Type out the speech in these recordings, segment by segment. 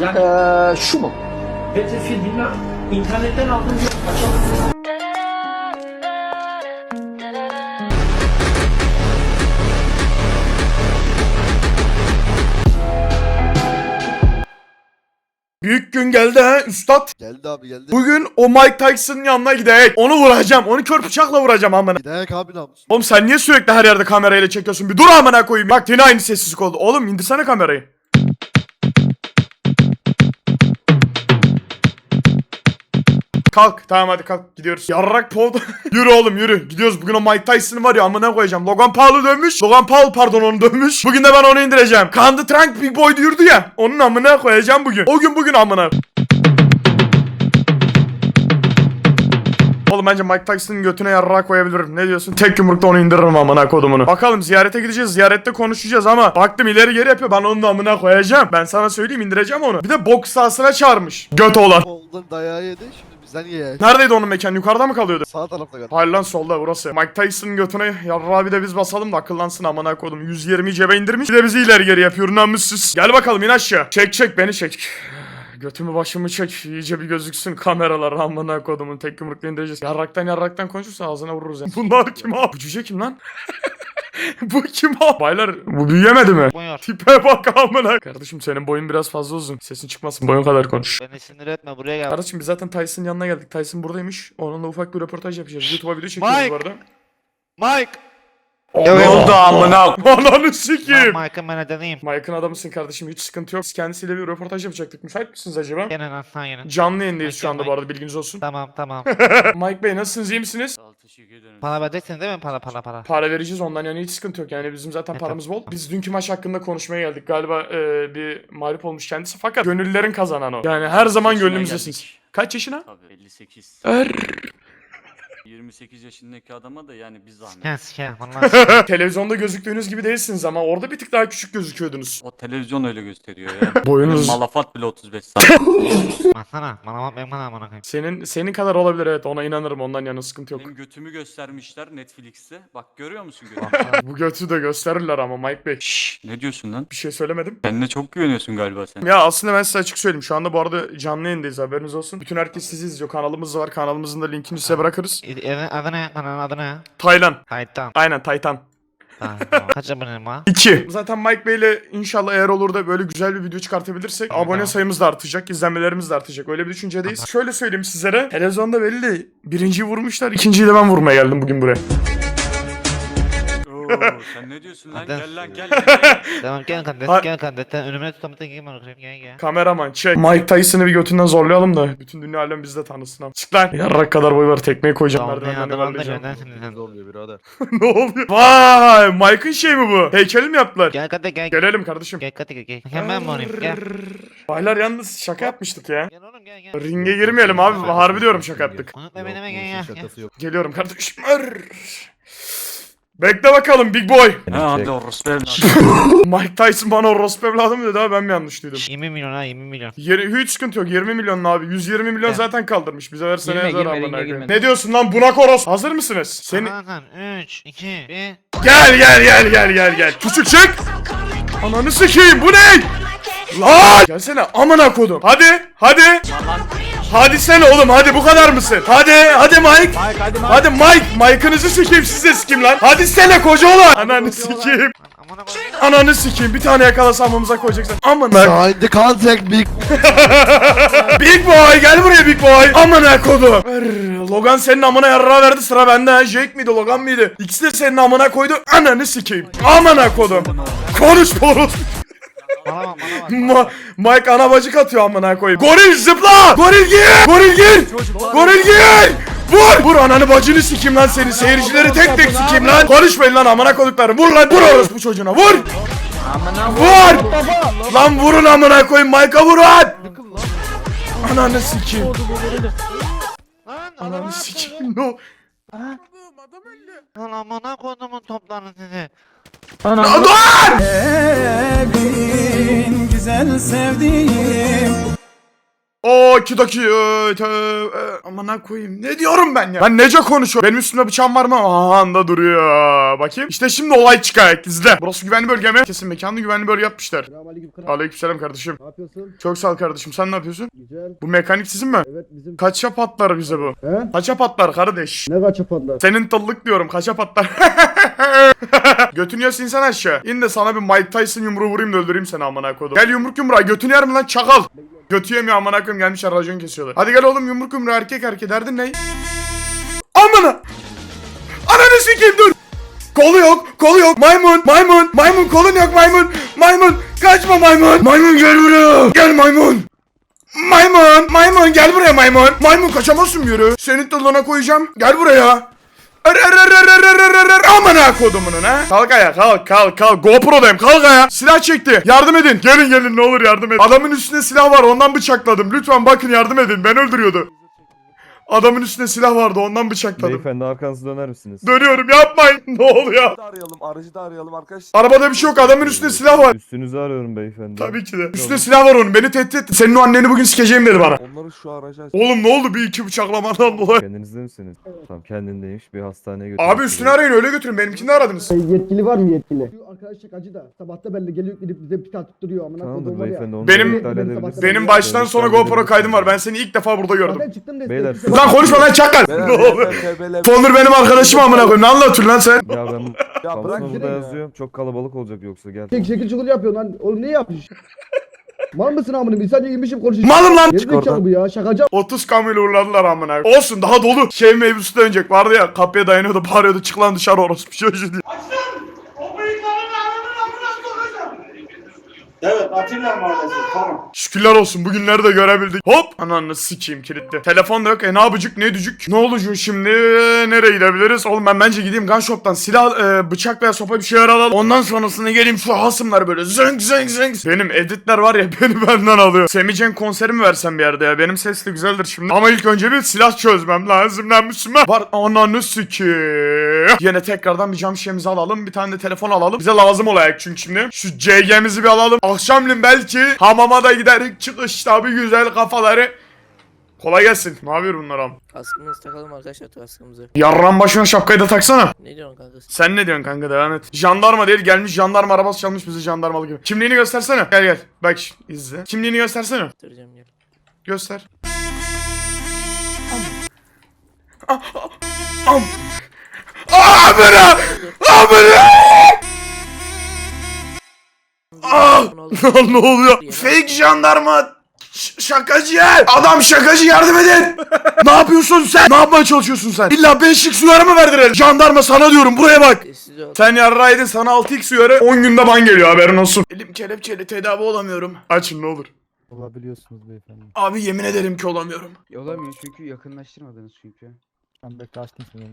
Yani Ee, şu mu? Battlefield bilmem internetten aldım yok açalım. Büyük gün geldi ha üstad. Geldi abi geldi. Bugün o Mike Tyson'ın yanına gidecek. Onu vuracağım. Onu kör bıçakla vuracağım amına. Gidenek abi namus. Oğlum sen niye sürekli her yerde kamerayla çekiyorsun? Bir dur amına koyayım. Bak yine aynı sessizlik oldu. Oğlum indirsene kamerayı. Kalk. Tamam hadi kalk. Gidiyoruz. Yarrak povda. yürü oğlum yürü. Gidiyoruz. Bugün o Mike Tyson'ı var ya amına koyacağım. Logan Paul'u dövmüş. Logan Paul pardon onu dövmüş. Bugün de ben onu indireceğim. Kandı Trank Big Boy diyordu ya. Onun amına koyacağım bugün. O gün bugün amına. Oğlum bence Mike Tyson'ın götüne yarrağı koyabilirim. Ne diyorsun? Tek yumrukta onu indiririm amına kodumunu. Bakalım ziyarete gideceğiz. Ziyarette konuşacağız ama baktım ileri geri yapıyor. Ben onun da amına koyacağım. Ben sana söyleyeyim indireceğim onu. Bir de boks sahasına çağırmış. Göt olan. Ondan dayağı yedi şimdi bizden ye. Neredeydi onun mekan? Yukarıda mı kalıyordu? Sağ tarafta galiba. Hayır lan solda burası. Mike Tyson'ın götüne yarrağı bir de biz basalım da akıllansın amına kodum. 120 cebe indirmiş. Bir de bizi ileri geri yapıyor namussuz. Gel bakalım in aşağı. Çek çek beni çek. Götümü başımı çek. İyice bir gözüksün kameralar amına kodumun tek yumrukla indireceğiz. Yarraktan yarraktan konuşursa ağzına vururuz yani. Bunlar kim abi? Bu cüce kim lan? bu kim abi? Baylar bu büyüyemedi mi? Buyur. Tipe bak amına. Kardeşim senin boyun biraz fazla uzun. Sesin çıkmasın boyun kadar konuş. Beni sinir etme buraya gel. Kardeşim biz zaten Tyson'ın yanına geldik. Tyson buradaymış. Onunla ufak bir röportaj yapacağız. YouTube'a video çekiyoruz Mike! bu arada. Mike! Ne oldu amına? Ananı sikeyim. Ben Mike'ın menajeriyim. Mike'ın adamısın kardeşim hiç sıkıntı yok. Biz kendisiyle bir röportaj yapacaktık. Müsait misiniz acaba? Gelin aslan gelin. Canlı yayındayız şu Mike, anda bu Mike. arada bilginiz olsun. Tamam tamam. Mike Bey nasılsınız iyi misiniz? Para vereceksin değil mi? Para para para. Para vereceğiz ondan yani hiç sıkıntı yok. Yani bizim zaten E, paramız bol. Biz dünkü maç hakkında konuşmaya geldik. Galiba e, bir mağlup olmuş kendisi fakat gönüllülerin kazanan o. Yani her zaman geldik. Kaç yaşına? Tabii 58. Er. 28 yaşındaki adama da yani biz zahmet. Siken siken. Vallahi Televizyonda gözüktüğünüz gibi değilsiniz ama orada bir tık daha küçük gözüküyordunuz. O televizyon öyle gösteriyor ya. Boyunuz Malafat bile 35 saat. Baksana. Bana bak ben bana bana senin senin kadar olabilir evet ona inanırım ondan yana sıkıntı yok. Benim götümü göstermişler Netflix'te. Bak görüyor musun götümü? Bu götü de gösterirler ama Mike Bey. Şşş ne diyorsun lan? Bir şey söylemedim. Kendine çok güveniyorsun galiba sen. Ya aslında ben size açık söyleyeyim. Şu anda bu arada canlı yayındayız haberiniz olsun. Bütün herkes sizi izliyor. Kanalımız var. Kanalımızın da linkini size bırakırız. Evin adı ne? Kanalın adı ne? Taylan. Titan. Aynen Titan. Tamam, tamam. Kaç abonem var? 2. Zaten Mike Bey'le inşallah eğer olur da böyle güzel bir video çıkartabilirsek Tamam. abone sayımız da artacak, izlenmelerimiz de artacak. Öyle bir düşüncedeyiz. Şöyle söyleyeyim sizlere. Televizyonda belli. Birinciyi vurmuşlar. ikinciyi de ben vurmaya geldim bugün buraya. Oo, sen ne diyorsun lan? Hadi. Gel lan gel. gel, gel. Tamam gel Ha- gel kardeş. Sen önüme tutamadın gel bana koyayım gel gel. Kameraman çek. Mike Tyson'ı bir götünden zorlayalım da bütün dünya alem bizde tanısın abi. Çık lan. Yarrak kadar boy var. Tekmeyi koyacağım Tamam ne merdivenden adı var da yuvarlayacağım. gönder şimdi sen. birader. ne oluyor? Vay! Mike'ın şey mi bu? Heykeli mi yaptılar? Gel kardeş gel. Gelelim kardeşim. Gel kardeş gel. gel. Gel ben mi oynayayım gel. Baylar yalnız şaka yapmıştık ya. Gel oğlum gel gel. Ringe girmeyelim abi. Harbi diyorum şaka yaptık. Unutma beni gel gel. gel. Şakası yok. Geliyorum kardeşim. Arr. Bekle bakalım Big Boy. Ha hadi orospu evladım. Mike Tyson bana orospu evladım dedi abi ben mi yanlış duydum? 20 milyon ha 20 milyon. Yeri, hiç sıkıntı yok 20 milyon abi 120 milyon Evet. zaten kaldırmış bize versene Girme, yazar girme, amına ringe koyayım. girme. Ne diyorsun lan bunak oros hazır mısınız? Seni Tamam 3 2 1 gel gel gel gel gel gel küçük çık Ananı sikeyim bu ne? Lan gelsene amına kodum hadi hadi Hadi sen oğlum hadi bu kadar mısın? Hadi hadi Mike. hadi Mike. Mike'ınızı sikeyim siz de sikeyim lan. Hadi sene koca olan. Ananı sikeyim. Ananı sikeyim. Bir tane yakalasam amımıza koyacaksın. Amına. Sign the contract big. Big boy gel buraya big boy. Amına kodum. Arr, Logan senin amına yarrağı verdi sıra bende ha. Jake miydi Logan mıydı? İkisi de senin amına koydu. Ananı sikeyim. Amına kodum. Konuş konuş. Bana bak bana bak. Ma Mike ana bacık atıyor amına koyayım. Goril zıpla! Goril gir! Goril gir! Goril gir! Vur! Vur ananı bacını sikeyim lan seni. Seyircileri tek tek sikeyim lan. Konuşmayın lan amına koduklarım. Vur lan vur orası bu çocuğuna vur! Vur! Lan vurun amına koyayım Mike'a vurun! Ananı sikeyim. Lan Ananı sikeyim. No. Lan amına koyduğumun toplarını sizi. Aa, Dur! Evin güzel sevdiğim O iki dakika. Amına koyayım. Ne diyorum ben ya? Ben nece konuşuyorum? Benim üstümde bıçağım var mı? Aha anda duruyor. Bakayım. İşte şimdi olay çıkacak. İzle. Burası güvenli bölge mi? Kesin mekanı güvenli bölge yapmışlar. Selamünaleyküm kral. Aleykümselam kardeşim. Ne yapıyorsun? Çok sağ ol kardeşim. Sen ne yapıyorsun? Güzel. Bu mekanik sizin mi? Evet bizim... Kaça patlar bize bu? He? Kaça patlar kardeş? Ne kaç patlar? Senin tıllık diyorum kaça patlar. Götünü yiyorsun insan aşağı. İn de sana bir Mike Tyson yumruğu vurayım da öldüreyim seni amına kodum. Gel yumruk yumruğa götünü yer mi lan çakal. Götü yemiyor amına koyayım gelmişler racon kesiyorlar. Hadi gel oğlum yumruk yumruğa erkek erkek derdin ne? Amına. Ananı sikeyim dur. Kolu yok, kolu yok. Maymun, maymun, maymun kolun yok maymun. Maymun, kaçma maymun. Maymun gel buraya. Gel maymun. Maymun, maymun gel buraya maymun. Maymun kaçamazsın yürü. Senin tılına koyacağım. Gel buraya. Amına kodumunun ha. Kalk ayağa kalk kalk kalk GoPro'dayım kalk ayağa. Silah çekti. Yardım edin. Gelin gelin ne olur yardım edin. Adamın üstünde silah var ondan bıçakladım. Lütfen bakın yardım edin. Ben öldürüyordu. Adamın üstünde silah vardı ondan bıçakladım. Beyefendi arkanızı döner misiniz? Dönüyorum yapmayın. Ne oluyor? da arayalım, aracı da arayalım arkadaş. Arabada bir şey yok adamın üstünde silah var. Üstünüzü arıyorum beyefendi. Tabii ki de. Üstünde silah var onun. Beni tehdit etti. Senin o anneni bugün sikeceğim dedi bana. Onları şu araca Oğlum ne oldu bir iki bıçaklamadan dolayı. Kendinizde misiniz? Tamam kendindeymiş bir hastaneye götürün. Abi üstünü arayın öyle götürün. Benimkini de aradınız. Şey, yetkili var mı yetkili? Şu arkadaş şakacı da. Sabahta belli geliyor gidip bize pita tutturuyor amına Tamamdır koyduğum var ya. beyefendi onu Benim- da iptal edebilirsiniz. Benim baştan sona GoPro kaydım var. Ben seni ilk defa burada gördüm. Zaten çıktım destek. Beyler, Lan konuşma lan çakal. Ne oluyor? Benim arkadaşım amına koyayım. Ne anlatıyorsun lan sen? Ya ben Ya bırak burada ya. yazıyor. Çok kalabalık olacak yoksa gel. Şekil şekil çukur yapıyor lan. Oğlum ne yapmış? Mal mısın amına? Bir sadece yemişim konuşuyor. Malım lan. Geri zekalı bu ya. Şakacı 30 kamyonu uğurladılar amına. Olsun daha dolu. Şey mevzusu dönecek vardı ya. Kapıya dayanıyordu bağırıyordu. Çık lan dışarı orospu çocuğu diye. O bıyıklarını ananın amına sokacağım. Evet Atilla Mahallesi tamam. Şükürler olsun bugünleri de görebildik. Hop! Ananı sikeyim kilitli. Telefon da yok. E ne yapıcık ne dücük. Ne olacak şimdi? Nereye gidebiliriz? Oğlum ben bence gideyim gun shop'tan silah, e, bıçak veya sopa bir şeyler alalım. Ondan sonrasında geleyim şu hasımları böyle zınk zınk zınk. Benim editler var ya beni benden alıyor. Semicen konseri mi versem bir yerde ya? Benim ses de güzeldir şimdi. Ama ilk önce bir silah çözmem lazım lan Müslüman. Var ananı sikeyim. Yine tekrardan bir cam şişemizi alalım. Bir tane de telefon alalım. Bize lazım olacak çünkü şimdi. Şu CG'mizi bir alalım. Akşamleyin belki hamama da giderik. Çıkışta bir güzel kafaları. Kolay gelsin. Ne yapıyor bunlar am? Kaskımızı takalım arkadaşlar kaskımızı. Yarran başına şapkayı da taksana. Ne diyorsun kanka? Sen ne diyorsun kanka devam et. Jandarma değil gelmiş jandarma arabası çalmış bizi jandarmalı gibi. Kimliğini göstersene. Gel gel. Bak izle. Kimliğini göstersene. Göstereceğim gel. Göster. Am. Am. Amına! Amına! Ah! Lan ne oluyor? Fake jandarma şakacı Adam şakacı yardım edin. ne yapıyorsun sen? Ne yapmaya çalışıyorsun sen? İlla 5x uyarı mı verdiler? Jandarma sana diyorum buraya bak. Sen yarraydın sana 6x uyarı 10 günde ban geliyor haberin olsun. Elim kelepçeli tedavi olamıyorum. Açın ne olur. Olabiliyorsunuz beyefendi. Abi yemin ederim ki olamıyorum. Olamıyor çünkü yakınlaştırmadınız çünkü. Ben bekle açtım seni.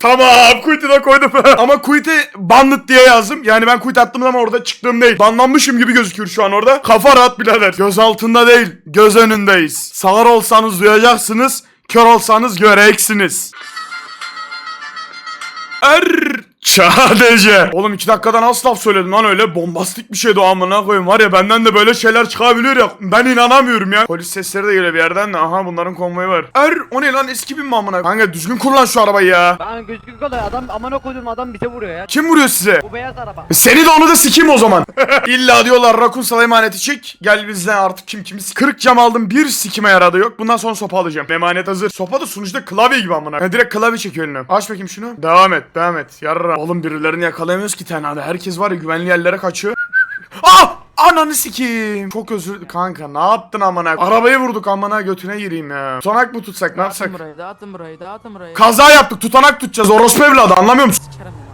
Tamam quit'i de koydum. Ama quit'i banlık diye yazdım. Yani ben quit attığım zaman orada çıktığım değil. Banlanmışım gibi gözüküyor şu an orada. Kafa rahat birader. Göz altında değil. Göz önündeyiz. Sağır olsanız duyacaksınız. Kör olsanız göreceksiniz. Er Sadece. Oğlum iki dakikadan az laf söyledim lan öyle. Bombastik bir şeydi o amına koyayım. Var ya benden de böyle şeyler çıkabiliyor ya. Ben inanamıyorum ya. Polis sesleri de geliyor bir yerden de. Aha bunların konvoyu var. Er o ne lan eski bin mi amına? Kanka düzgün kullan şu arabayı ya. Ben gözlük kolay adam amına koyduğum adam bize vuruyor ya. Kim vuruyor size? Bu beyaz araba. Seni de onu da sikeyim o zaman. İlla diyorlar Rakun sana emaneti çek. Gel bizden artık kim kimiz. Kırık cam aldım bir sikime yaradı yok. Bundan sonra sopa alacağım. Emanet hazır. Sopa da sunucuda klavye gibi amına. Ya direkt klavye çekiyor eline. Aç bakayım şunu. Devam et devam et. Yarra. Oğlum birilerini yakalayamıyoruz ki tenhada. Herkes var ya güvenli yerlere kaçıyor. Ah! Ananı sikeyim. Çok özür kanka ne yaptın amına? Arabayı vurduk amına götüne gireyim ya. Tutanak mı tutsak ne yapsak? burayı dağıtın burayı dağıtın burayı. Kaza yaptık tutanak tutacağız orospu evladı anlamıyor musun?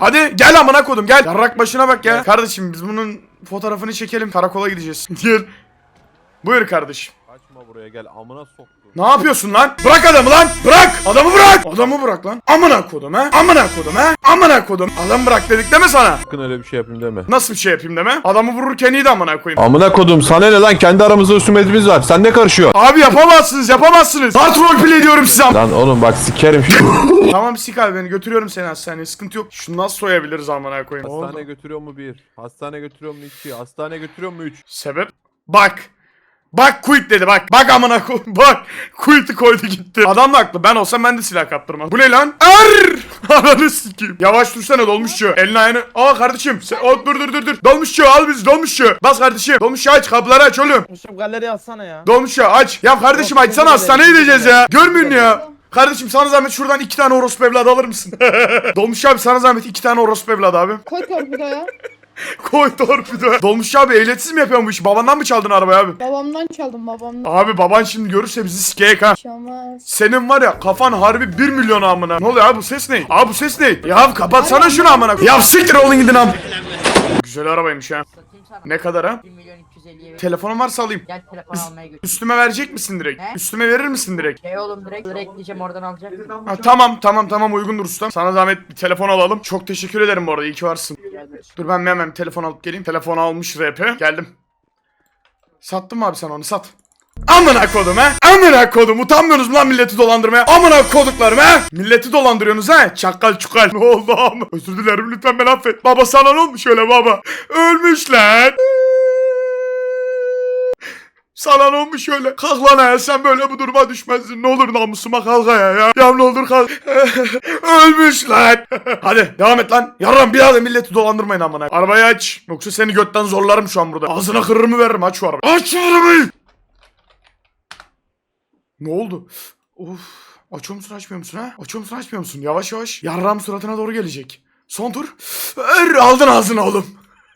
Hadi gel amına kodum gel. Yarrak başına bak ya. Kardeşim biz bunun fotoğrafını çekelim karakola gideceğiz. Gel. Buyur kardeşim. Kaçma buraya gel amına soktu. Ne yapıyorsun lan? Bırak adamı lan. Bırak. Adamı bırak. Adamı bırak lan. Amına kodum ha. Amına kodum ha. Amına kodum. Adam bırak dedik deme sana. Sakın öyle bir şey yapayım deme. Nasıl bir şey yapayım deme? Adamı vururken iyi de amına koyayım. Amına kodum sana ne lan kendi aramızda husumetimiz var. Sen ne karışıyorsun? Abi yapamazsınız yapamazsınız. Hard roleplay diyorum size. Lan oğlum bak sikerim. tamam sik abi beni götürüyorum seni hastaneye sıkıntı yok. Şunu nasıl soyabiliriz amına koyayım. Hastane Oldu. götürüyor mu bir? Hastane götürüyor mu iki? Hastane götürüyor mu üç? Sebep? Bak. Bak quit dedi bak. Bak amına koy. Bak. Quit'i koydu gitti. Adam da haklı. Ben olsam ben de silah kaptırmam. Bu ne lan? Er! Ananı sikeyim. Yavaş dursana dolmuşçu. Elini ayağını. Aa kardeşim. Sen... Aa, dur dur dur dur. Dolmuşçu al bizi dolmuşçu. Bas kardeşim. Dolmuşçu aç kapıları aç oğlum. Yusuf galeri alsana ya. Dolmuşçu aç. Ya kardeşim açsana hastaneye gideceğiz ya. Görmüyorsun ya. Kardeşim sana zahmet şuradan iki tane orospu evladı alır mısın? Dolmuş abi sana zahmet iki tane orospu evladı abi. Koy torpidoya. Koy torpido. Dolmuş abi ehliyetsiz mi yapıyorsun bu işi? Babandan mı çaldın arabayı abi? Babamdan çaldım babamdan. Abi baban şimdi görürse bizi sikeyek ha. Çalmaz. Senin var ya kafan harbi 1 milyon amına. Ne oluyor abi bu ses ne? Abi bu ses ne? Ya kapatsana şunu amına. Ya siktir olun gidin am. Güzel arabaymış ha. Ne kadar ha? 1 milyon 350'ye Telefonun varsa alayım. Gel telefon almaya götür. Üstüme verecek misin direkt? Ne? Üstüme verir misin direkt? Şey oğlum direkt direkt diyeceğim oradan alacak. Ha, tamam tamam tamam uygundur ustam. Sana zahmet bir telefon alalım. Çok teşekkür ederim bu arada iyi ki varsın. Dur ben bir hemen bir telefon alıp geleyim. Telefon almış RP. Geldim. Sattın mı abi sen onu sat. Amına kodum ha. Amına kodum. Utanmıyorsunuz mu lan milleti dolandırmaya? Amına koduklarım ha. Milleti dolandırıyorsunuz ha. Çakal çukal. Ne oldu ama? Özür dilerim lütfen beni affet. Baba sana ne olmuş öyle baba? Ölmüş lan. Sana ne olmuş öyle? Kalk lan ayağa sen böyle bu duruma düşmezdin. Ne olur namusuma kalk ayağa ya. Ya ne olur kalk. Ölmüş lan. Hadi devam et lan. Yarram bir daha da milleti dolandırmayın amına. Arabayı aç. Yoksa seni götten zorlarım şu an burada. Ağzına kırırımı veririm aç şu arabayı. Aç şu arabayı. Ne oldu? Of. Açıyor musun açmıyor musun ha? Açıyor musun açmıyor musun? Yavaş yavaş. Yarram suratına doğru gelecek. Son tur. Er, aldın ağzına oğlum.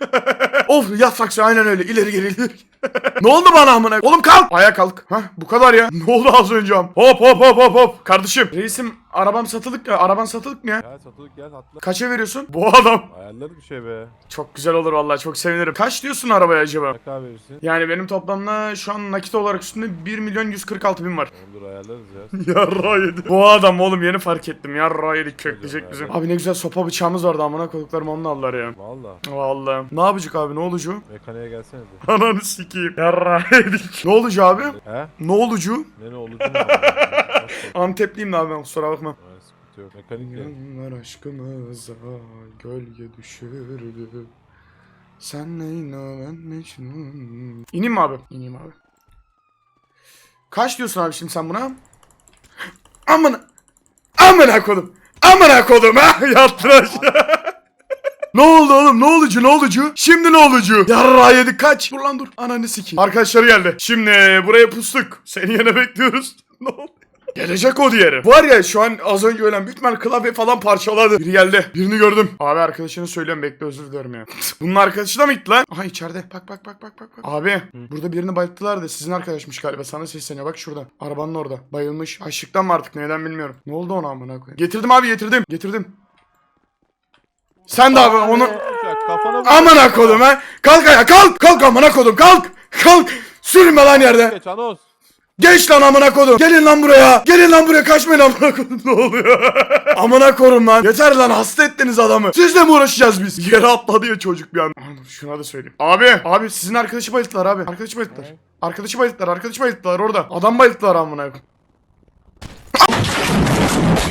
of yat saksı aynen öyle. İleri geri ileri. ne oldu bana amına? Oğlum kalk. Ayağa kalk. Hah bu kadar ya. Ne oldu az önce am? Hop hop hop hop hop. Kardeşim reisim arabam satılık ya. Araban satılık mı ya? Ya satılık gel atla. Kaça veriyorsun? Bu adam. Ayarlarız bir şey be. Çok güzel olur vallahi çok sevinirim. Kaç diyorsun arabaya acaba? Ne kadar verirsin? Yani benim toplamda şu an nakit olarak üstünde 1 milyon 146 bin var. Oğlum dur ayarlarız ya. Yarra yedi. Bu adam oğlum yeni fark ettim. Yarra yedik kökleyecek Hocam bizi. ya. Abi ne güzel sopa bıçağımız vardı amına koyduklarım onu aldılar ya. Valla. Vallahi. Ne yapacak abi ne olucu? Mekaniğe gelsene de. Ananı sikeyim. Yarra yedik. Ne olucu abi? He? Ne olucu? Ne ne mı? Antepliyim de abi ben kusura bakma. Evet, sıkıntı yok. Mekanik gel. Yanlar aşkımıza gölge düşürdü. Sen Leyla ben Mecnun. İneyim mi abi? İneyim abi. Kaç diyorsun abi şimdi sen buna? Amına. Amına kodum. Amına kodum ha. Yattın aşağı. Ne oldu oğlum? Ne olucu? Ne olucu? Şimdi ne olucu? Yarra yedik kaç? Dur lan dur. Ananı sikeyim. Arkadaşları geldi. Şimdi buraya pustuk. Seni yine bekliyoruz. ne oldu? Gelecek o diğeri. Var ya şu an az önce ölen büyük ihtimal klavye falan parçaladı. Biri geldi. Birini gördüm. Abi arkadaşını söylüyorum bekle özür dilerim ya. Bunun arkadaşı da mı gitti lan? Aha içeride. Bak bak bak bak bak. bak. Abi burada birini bayılttılar da sizin arkadaşmış galiba. Sana sesleniyor. Bak şurada. Arabanın orada. Bayılmış. Açlıktan mı artık neden bilmiyorum. Ne oldu ona amına koyayım? Getirdim abi getirdim. Getirdim. Sen de abi onu... Amına kodum ha. Kalk ayağa kalk. Kalk amına kodum kalk. Kalk. Sürünme lan yerde. Geç Anos. Geç lan amına kodum. Gelin lan buraya. Gelin lan buraya kaçmayın amına kodum. Ne oluyor? amına korum lan. Yeter lan hasta ettiniz adamı. Sizle mi uğraşacağız biz? Yere atladı ya çocuk bir an. Aman, Şuna da söyleyeyim. Abi. Abi sizin arkadaşı bayılttılar abi. Arkadaşı bayılttılar. Arkadaşı bayılttılar. Arkadaşı bayılttılar orada. Adam bayılttılar amına koyayım.